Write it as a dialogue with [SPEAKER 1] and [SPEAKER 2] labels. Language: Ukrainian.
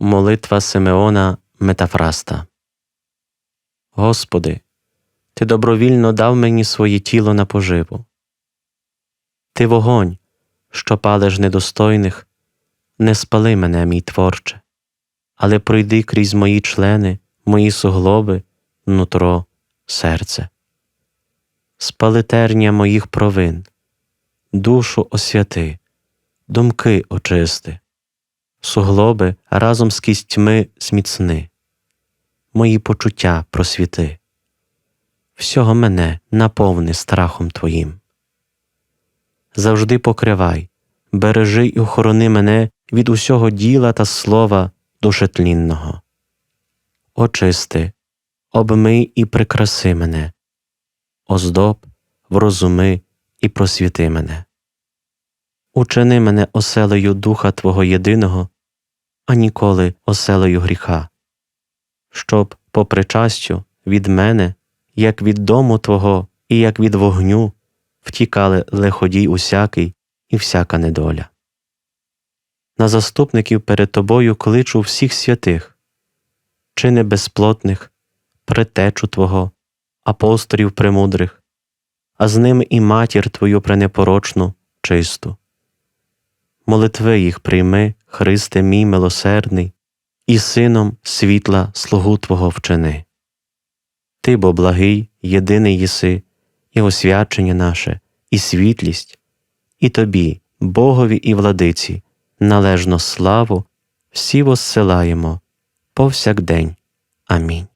[SPEAKER 1] Молитва Симеона Метафраста. Господи, Ти добровільно дав мені своє тіло на поживу. Ти вогонь, що палиш недостойних, не спали мене, мій творче, але пройди крізь мої члени, мої суглоби, нутро, серце. Спали терня моїх провин, душу освяти, думки очисти суглоби разом з кістьми зміцни, мої почуття просвіти, всього мене наповни страхом Твоїм. Завжди покривай, бережи й охорони мене від усього діла та слова душетлінного. Очисти, обмий і прикраси мене, оздоб, врозуми і просвіти мене учини мене оселею Духа Твого єдиного, а ніколи оселею гріха, щоб, по причастю, від мене, як від дому Твого і як від вогню, втікали лиходій усякий і всяка недоля. На заступників перед Тобою кличу всіх святих, чини безплотних, предтечу Твого, апостолів премудрих, а з ними і матір Твою пренепорочну, чисту молитви їх прийми, Христе мій милосердний, і сином світла слугу Твого вчини. Ти бо благий, єдиний єси, і освячення наше, і світлість, і Тобі, Богові і владиці, належно славу, всі воссилаємо повсякдень. Амінь.